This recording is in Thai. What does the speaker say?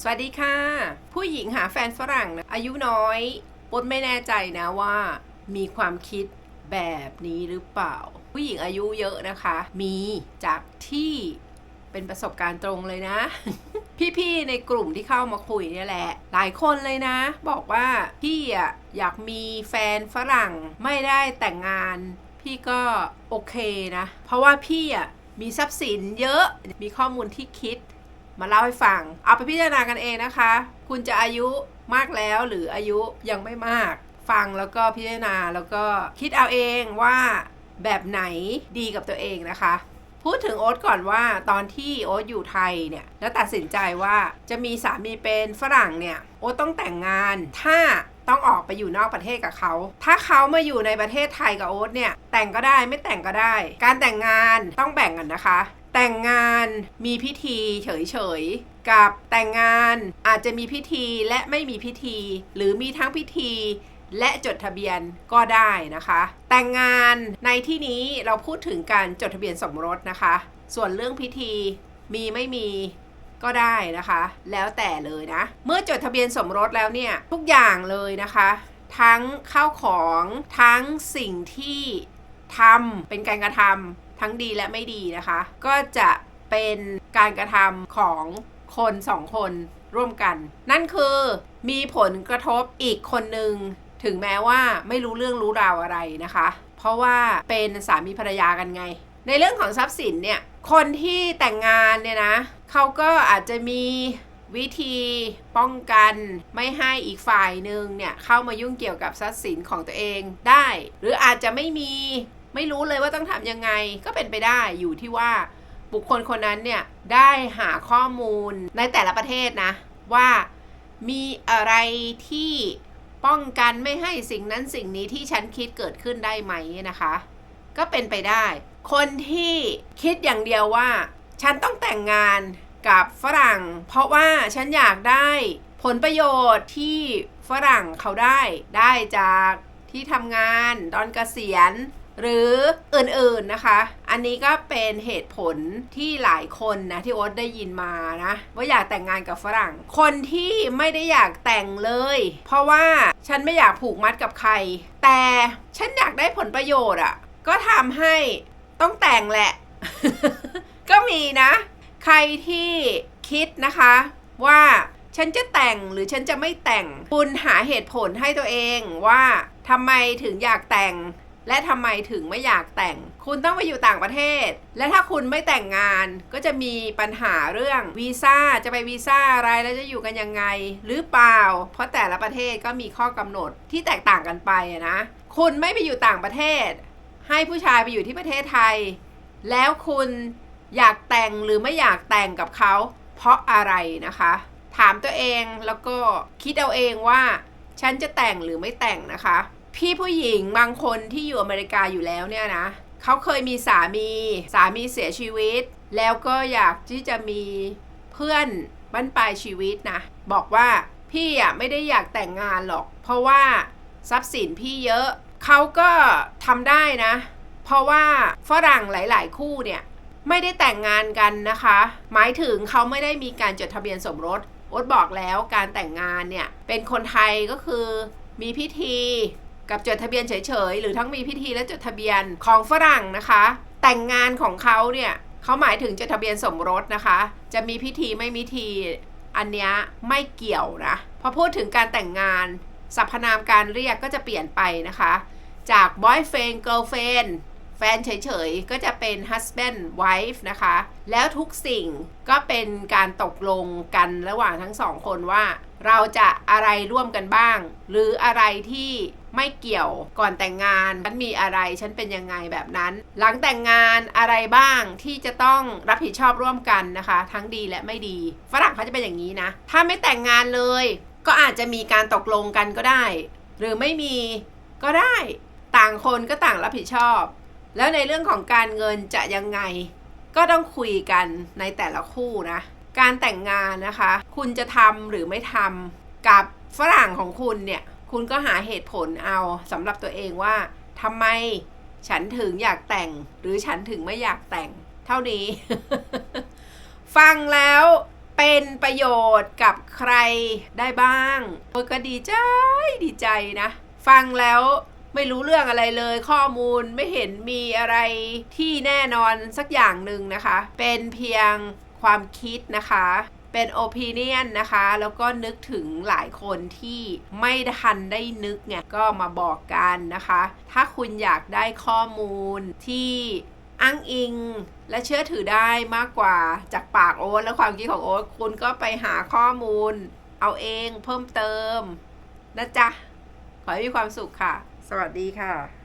สวัสดีค่ะ ผู้หญิงหาแฟนฝรั่งนะอายุน้อยปุ๊ดไม่แน่ใจนะว่า มีความคิดแบบนี้หรือเปล่า ผู้หญิงอายุเยอะนะคะ มีจากที่เป็นประสบการณ์ตรงเลยนะ พี่ๆในกลุ่มที่เข้ามาคุยเนี่ยแหละ หลายคนเลยนะ บอกว่าพี่อะอยากมีแฟนฝรั่งไม่ได้แต่งงาน พี่ก็โอเคนะ เพราะว่าพี่อะมีทรัพย์สินเยอะมีข้อมูลที่คิด มาเล่าให้ฟัง เอาไปพิจารณากันเองนะคะ คุณจะอายุมากแล้วหรืออายุยังไม่มาก ฟังแล้วก็พิจารณาแล้วก็คิดเอาเองว่าแบบไหนดีกับตัวเองนะคะ พูดถึงโอ๊ตก่อนว่าตอนที่โอ๊ตอยู่ไทยเนี่ยแล้วตัดสินใจว่าจะมีสามีเป็นฝรั่งเนี่ยโอ๊ตต้องแต่งงานถ้าต้องออกไปอยู่นอกประเทศกับเขา ถ้าเขามาอยู่ในประเทศไทยกับโอ๊ตเนี่ย แต่งก็ได้ไม่แต่งก็ได้ การแต่งงานต้องแบ่งกันนะคะ แต่งงานมีพิธีเฉยๆ กับแต่งงานอาจจะมีพิธีและไม่มีพิธี หรือมีทั้งพิธีและจดทะเบียนก็ได้นะคะ แต่งงานในที่นี้เราพูดถึงการจดทะเบียนสมรสนะคะ ส่วนเรื่องพิธีมีไม่มีก็ได้นะคะ แล้วแต่เลยนะ เมื่อจดทะเบียนสมรสแล้วเนี่ยทุกอย่างเลยนะคะ ทั้งข้าวของทั้งสิ่งที่ทำเป็นการกระทำ ทั้งดีและไม่ดีนะคะ ก็จะเป็นการกระทำของคนสองคนร่วมกัน นั่นคือมีผลกระทบอีกคนหนึ่งถึงแม้ว่าไม่รู้เรื่องรู้ราวอะไรนะคะ เพราะว่าเป็นสามีภรรยากันไง ในเรื่องของทรัพย์สินเนี่ยคนที่แต่งงานเนี่ยนะเขาก็อาจจะมีวิธีป้องกันไม่ให้อีกฝ่ายหนึ่งเนี่ยเข้ามายุ่งเกี่ยวกับทรัพย์สินของตัวเองได้ หรืออาจจะไม่มี ไม่รู้เลยว่าต้องทำยังไงก็เป็นไปได้อยู่ที่ว่าบุคคลคนนั้นเนี่ยได้หาข้อมูลในแต่ละประเทศนะ ว่ามีอะไรที่ป้องกันไม่ให้สิ่งนั้นสิ่งนี้ที่ฉันคิดเกิดขึ้นได้ไหมนะคะ ก็เป็นไปได้ คนที่คิดอย่างเดียวว่า ฉันต้องแต่งงานกับฝรั่ง เพราะว่าฉันอยากได้ผลประโยชน์ที่ฝรั่งเขาได้ได้จากที่ทำงานตอนเกษียณ หรืออื่นๆนะคะ อันนี้ก็เป็นเหตุผลที่หลายคนนะที่โอ๊ตได้ยินมานะ ว่าอยากแต่งงานกับฝรั่ง คนที่ไม่ได้อยากแต่งเลย เพราะว่าฉันไม่อยากผูกมัดกับใคร แต่ฉันอยากได้ผลประโยชน์อะ่ะก็ทำให้ต้องแต่งแหละ ก็มีนะ ใครที่คิดนะคะ ว่าฉันจะแต่งหรือฉันจะไม่แต่ง คุณหาเหตุผลให้ตัวเองว่าทำไมถึงอยากแต่ง และทำไมถึงไม่อยากแต่ง คุณต้องไปอยู่ต่างประเทศ และถ้าคุณไม่แต่งงานก็จะมีปัญหาเรื่องวีซ่าจะไปวีซ่าอะไรแล้วจะอยู่กันยังไง หรือเปล่า เพราะแต่ละประเทศก็มีข้อกำหนดที่แตกต่างกันไปนะ คุณไม่ไปอยู่ต่างประเทศ ให้ผู้ชายไปอยู่ที่ประเทศไทย แล้วคุณอยากแต่งหรือไม่อยากแต่งกับเขา เพราะอะไรนะคะ ถามตัวเองแล้วก็คิดเอาเองว่า ฉันจะแต่งหรือไม่แต่งนะคะ พี่ผู้หญิงบางคนที่อยู่อเมริกาอยู่แล้วเนี่ยนะเขาเคยมีสามี สามีเสียชีวิต แล้วก็อยากที่จะมีเพื่อนบั้นปลายชีวิตนะ บอกว่าพี่อะไม่ได้อยากแต่งงานหรอก เพราะว่าทรัพย์สินพี่เยอะเขาก็ทำได้นะ เพราะว่าฝรั่งหลาย ๆ คู่เนี่ยไม่ได้แต่งงานกันนะคะ หมายถึงเขาไม่ได้มีการจดทะเบียนสมรสโอ๊ตบอกแล้วการแต่งงานเนี่ยเป็นคนไทยก็คือมีพิธี กับจดทะเบียนเฉยๆ หรือทั้งมีพิธีและจดทะเบียนของฝรั่งนะคะ แต่งงานของเขาเนี่ยเขาหมายถึงจดทะเบียนสมรสนะคะ จะมีพิธีไม่มีพิธีอันเนี้ยไม่เกี่ยวนะพอพูดถึงการแต่งงานสรรพนามการเรียกก็จะเปลี่ยนไปนะคะ จาก boyfriend girlfriend แฟนเฉยๆ ก็จะเป็น husband wife นะคะ แล้วทุกสิ่งก็เป็นการตกลงกันระหว่างทั้งสองคนว่า เราจะอะไรร่วมกันบ้าง หรืออะไรที่ไม่เกี่ยวก่อนแต่งงาน ฉันมีอะไร ฉันเป็นยังไงแบบนั้น หลังแต่งงานอะไรบ้างที่จะต้องรับผิดชอบร่วมกันนะคะ ทั้งดีและไม่ดี ฝรั่งเขาจะเป็นอย่างนี้นะ ถ้าไม่แต่งงานเลย ก็อาจจะมีการตกลงกันก็ได้ หรือไม่มีก็ได้ ต่างคนก็ต่างรับผิดชอบ แล้วในเรื่องของการเงินจะยังไง ก็ต้องคุยกันในแต่ละคู่นะ การแต่งงานนะคะ คุณจะทำหรือไม่ทำกับฝรั่งของคุณเนี่ย คุณก็หาเหตุผลเอาสำหรับตัวเองว่าทำไมฉันถึงอยากแต่งหรือฉันถึงไม่อยากแต่ง เท่านี้ ฟังแล้วเป็นประโยชน์กับใครได้บ้างโอ้ยก็ดีใจดีใจนะ ฟังแล้ว ไม่รู้เรื่องอะไรเลยข้อมูลไม่เห็นมีอะไรที่แน่นอนสักอย่างหนึ่งนะคะ เป็นเพียงความคิดนะคะเป็นโอ i ิเนียนนะคะ แล้วก็นึกถึงหลายคนที่ไม่ทันได้นึกไงก็มาบอกกันนะคะ ถ้าคุณอยากได้ข้อมูลที่อ้างอิงและเชื่อถือได้มากกว่าจากปากโอ๊ตและความคิดของโอ๊ตคุณก็ไปหาข้อมูล เอาเองเพิ่มเติมนะจ๊ะ ขอให้มีความสุขค่ะ สวัสดีค่ะ